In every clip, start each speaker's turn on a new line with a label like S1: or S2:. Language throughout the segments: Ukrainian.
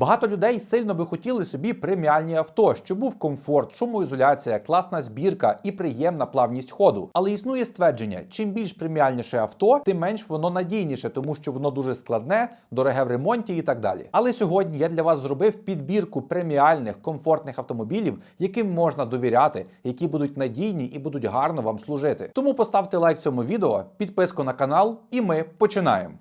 S1: Багато людей сильно би хотіли собі преміальні авто, щоб був комфорт, шумоізоляція, класна збірка і приємна плавність ходу. Але існує ствердження: чим більш преміальніше авто, тим менш воно надійніше, тому що воно дуже складне, дороге в ремонті і так далі. Але сьогодні я для вас зробив підбірку преміальних комфортних автомобілів, яким можна довіряти, які будуть надійні і будуть гарно вам служити. Тому поставте лайк цьому відео, підписку на канал, і ми починаємо.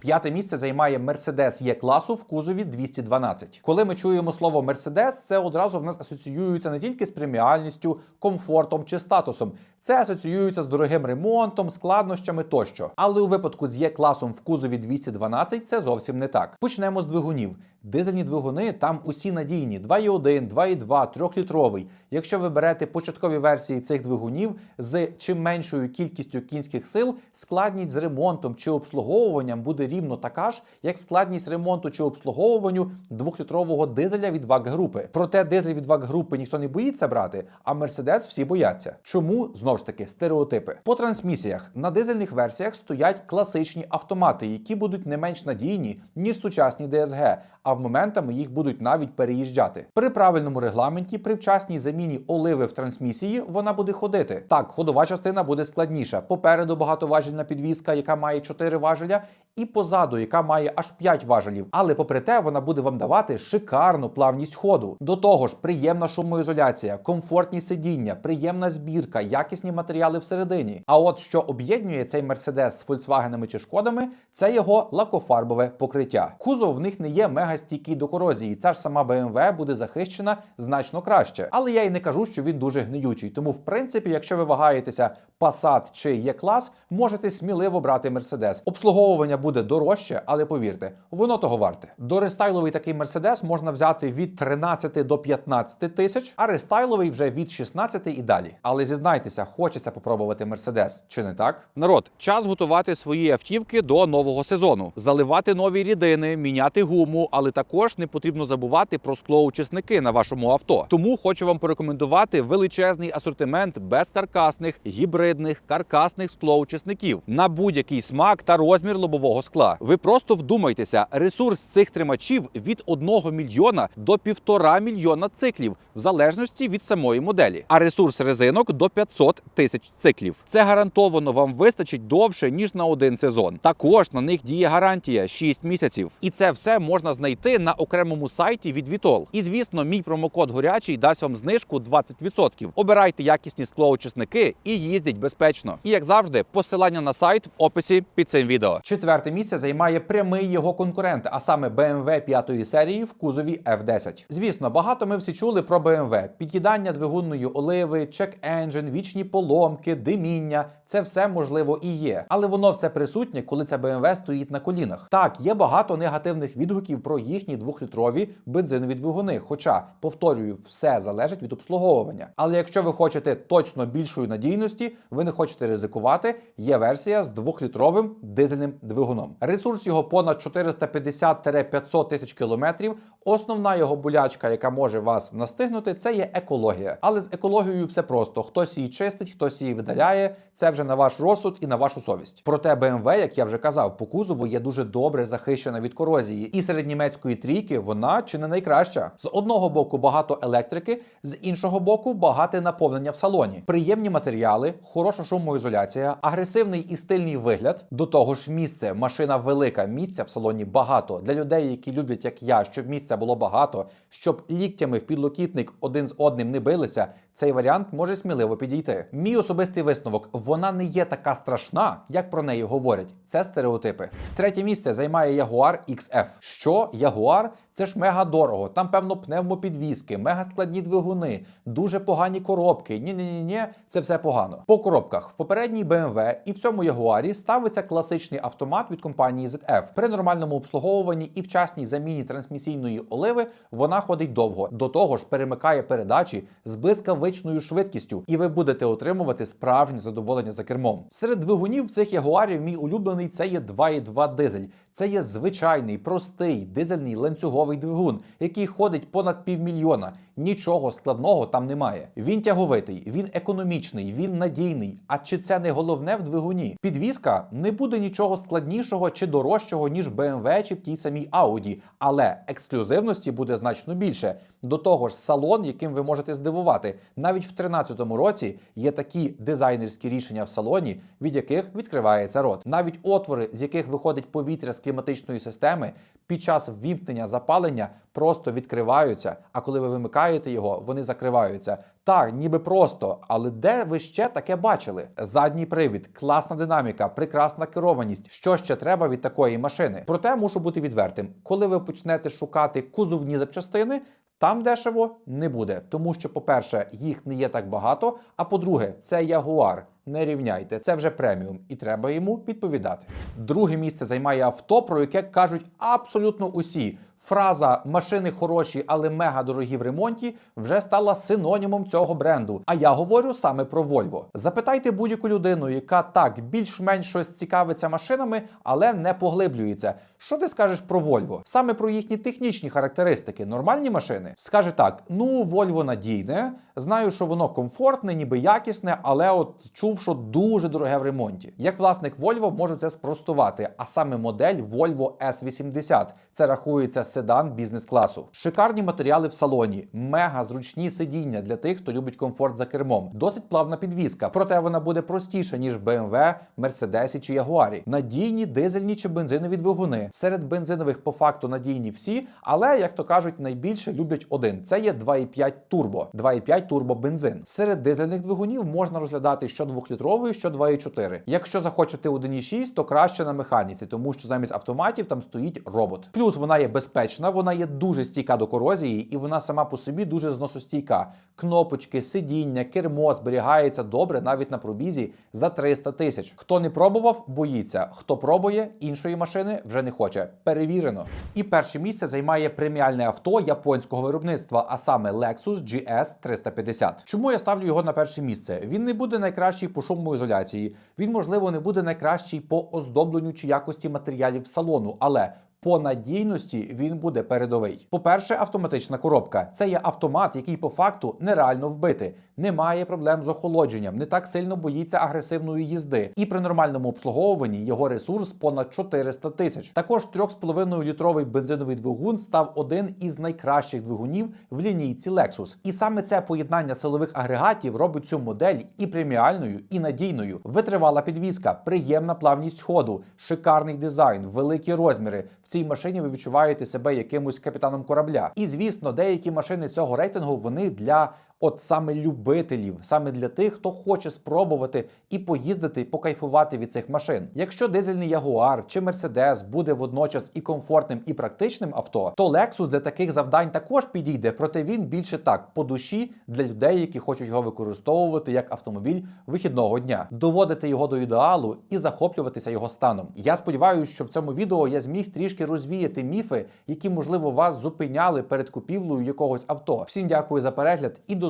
S1: П'яте місце займає Mercedes Є класу в кузові 212. Коли ми чуємо слово Mercedes, це одразу в нас асоціюється не тільки з преміальністю, комфортом чи статусом. Це асоціюється з дорогим ремонтом, складнощами тощо. Але у випадку з Є класом в кузові 212 це зовсім не так. Почнемо з двигунів. Дизельні двигуни там усі надійні: 2,1, 2,2, 3-літровий. Якщо ви берете початкові версії цих двигунів з чим меншою кількістю кінських сил, складність з ремонтом чи обслуговуванням буде рівно така ж, як складність ремонту чи обслуговуванню 2-літрового дизеля від ВАГ групи. Проте дизель від ВАГ групи ніхто не боїться брати, а Мерседес всі бояться. Чому знову ж таки стереотипи? По трансмісіях на дизельних версіях стоять класичні автомати, які будуть не менш надійні ніж сучасні ДСГ, а в моментами їх будуть навіть переїжджати. При правильному регламенті, при вчасній заміні оливи в трансмісії, вона буде ходити. Так, ходова частина буде складніша. Попереду багатоважільна підвізка, яка має 4 важеля, і позаду, яка має аж 5 важелів. Але попри те, вона буде вам давати шикарну плавність ходу. До того ж, приємна шумоізоляція, комфортні сидіння, приємна збірка, якісні матеріали всередині. А от що об'єднує цей Мерседес з Volkswagen чи Шкодами, це його лакофарбове покриття. Кузов в них не є мега стійкий до корозії. Ця ж сама BMW буде захищена значно краще. Але я й не кажу, що він дуже гниючий. Тому, в принципі, якщо ви вагаєтеся Passat чи Є-клас, можете сміливо брати Мерседес. Обслуговування буде дорожче, але повірте, воно того варте. До рестайловий такий Мерседес можна взяти від 13 до 15 тисяч, а рестайловий вже від 16 і далі. Але зізнайтеся, хочеться попробувати Мерседес, чи не так? Народ, час готувати свої автівки до нового сезону, заливати нові рідини, міняти гуму, але також не потрібно забувати про склоучисники на вашому авто. Тому хочу вам порекомендувати величезний асортимент безкаркасних, гібридних, каркасних склоучисників на будь-який смак та розмір лобового скла. Ви просто вдумайтеся, ресурс цих тримачів від 1 мільйона до 1,5 мільйона циклів, в залежності від самої моделі. А ресурс резинок до 500 тисяч циклів. Це гарантовано вам вистачить довше ніж на один сезон. Також на них діє гарантія 6 місяців. І це все можна знайти на окремому сайті від Vitol. І звісно, мій промокод горячий дасть вам знижку 20%. Обирайте якісні склоочисники і їздіть безпечно. І як завжди, посилання на сайт в описі під цим відео. Четверте місце займає прямий його конкурент, а саме BMW 5 серії в кузові F10. Звісно, багато ми всі чули про BMW. під'їдання двигунної оливи, чек-енджин, вічні поломки, диміння. Це все можливо і є, але воно все присутнє, коли ця BMW стоїть на колінах. Так, є багато негативних відгуків про їхні двохлітрові бензинові двигуни. Хоча, повторюю, все залежить від обслуговування. Але якщо ви хочете точно більшої надійності, ви не хочете ризикувати, є версія з двохлітровим дизельним двигуном. Ресурс його понад 450-500 тисяч кілометрів. Основна його болячка, яка може вас настигнути, це є екологія. Але з екологією все просто: хтось її чистить, хтось її видаляє. Це вже на ваш розсуд і на вашу совість. Проте BMW, як я вже казав, по кузову є дуже добре захищена від корозії, і серед німецької трійки вона чи не найкраща. З одного боку багато електрики, з іншого боку багате наповнення в салоні, приємні матеріали, хороша шумоізоляція, агресивний і стильний вигляд. До того ж, місце машина велика, місця в салоні багато для людей, які люблять, як я, щоб місця було багато, щоб ліктями в підлокітник один з одним не билися. Цей варіант може сміливо підійти. Мій особистий висновок: вона не є така страшна, як про неї говорять. Це стереотипи. Третє місце займає Jaguar XF. Що Jaguar? Це ж мега дорого. Там, певно, пневмопідвіски, мега складні двигуни, дуже погані коробки. Ні, ні, ні, ні, це все погано. По коробках в попередній BMW і в цьому Jaguar ставиться класичний автомат від компанії ZF. При нормальному обслуговуванні і вчасній заміні трансмісійної оливи вона ходить довго. До того ж, перемикає передачі з блискавичною швидкістю, і ви будете отримувати справжнє задоволення за кермом. Серед двигунів цих ягуарів мій улюблений це є 2,2 дизель. Це є звичайний, простий дизельний ланцюговий двигун, який ходить понад півмільйона. Нічого складного там немає. Він тяговитий, він економічний, він надійний. А чи це не головне в двигуні? Підвізка не буде нічого складнішого чи дорожчого, ніж BMW чи в тій самій Audi, але ексклюзивності буде значно більше. До того ж, салон, яким ви можете здивувати. Навіть в 2013 році є такі дизайнерські рішення в салоні, від яких відкривається рот. Навіть отвори, з яких виходить повітря з кліматичної системи, під час ввімкнення запалення просто відкриваються. А коли ви вимикаєте його, вони закриваються. Так, ніби просто, але де ви ще таке бачили? Задній привід, класна динаміка, прекрасна керованість. Що ще треба від такої машини? Проте мушу бути відвертим. Коли ви почнете шукати кузовні запчастини. Там дешево не буде, тому що, по-перше, їх не є так багато. А по-друге, це Ягуар. Не рівняйте, це вже преміум, і треба йому відповідати. Друге місце займає авто, про яке кажуть абсолютно усі. Фраза машини хороші, але мега дорогі в ремонті вже стала синонімом цього бренду. А я говорю саме про Volvo. Запитайте будь-яку людину, яка так більш-менш щось цікавиться машинами, але не поглиблюється. Що ти скажеш про Volvo? Саме про їхні технічні характеристики, нормальні машини? Скаже так: ну, Volvo надійне, знаю, що воно комфортне, ніби якісне, але от чув, що дуже дороге в ремонті. Як власник Volvo можу це спростувати, а саме модель Volvo S80. Це рахується седан бізнес-класу. Шикарні матеріали в салоні, мега зручні сидіння для тих, хто любить комфорт за кермом. Досить плавна підвізка, проте вона буде простіша ніж в BMW, Mercedes чи Jaguar. Надійні дизельні чи бензинові двигуни. Серед бензинових по факту надійні всі, але як то кажуть, найбільше люблять один. Це є 2,5 турбо, 2,5 турбо бензин. Серед дизельних двигунів можна розглядати що 2-літровий, що 2,4. Якщо захочете 1,6, то краще на механіці, тому що замість автоматів там стоїть робот. Плюс вона є безпечна, вона є дуже стійка до корозії, і вона сама по собі дуже зносостійка. Кнопочки, сидіння, кермо зберігається добре навіть на пробізі за 300 тисяч. Хто не пробував, боїться. Хто пробує, іншої машини вже не хоче. Перевірено. І перше місце займає преміальне авто японського виробництва, а саме Lexus GS 350. Чому я ставлю його на перше місце? Він не буде найкращий по шумоізоляції. Він, можливо, не буде найкращий по оздобленню чи якості матеріалів салону, але по надійності він буде передовий. По-перше, автоматична коробка. Це є автомат, який по факту нереально вбити. Немає проблем з охолодженням, не так сильно боїться агресивної їзди. І при нормальному обслуговуванні його ресурс понад 400 тисяч. Також 3,5 літровий бензиновий двигун став один із найкращих двигунів в лінійці Lexus. І саме це поєднання силових агрегатів робить цю модель і преміальною, і надійною. Витривала підвізка, приємна плавність ходу, шикарний дизайн, великі розміри. Цій машині ви відчуваєте себе якимось капітаном корабля. І звісно, деякі машини цього рейтингу вони для от саме любителів, саме для тих, хто хоче спробувати і поїздити, покайфувати від цих машин. Якщо дизельний Ягуар чи Мерседес буде водночас і комфортним, і практичним авто, то Lexus для таких завдань також підійде, проте він більше так по душі для людей, які хочуть його використовувати як автомобіль вихідного дня, доводити його до ідеалу і захоплюватися його станом. Я сподіваюся, що в цьому відео я зміг трішки розвіяти міфи, які можливо вас зупиняли перед купівлею якогось авто. Всім дякую за перегляд і до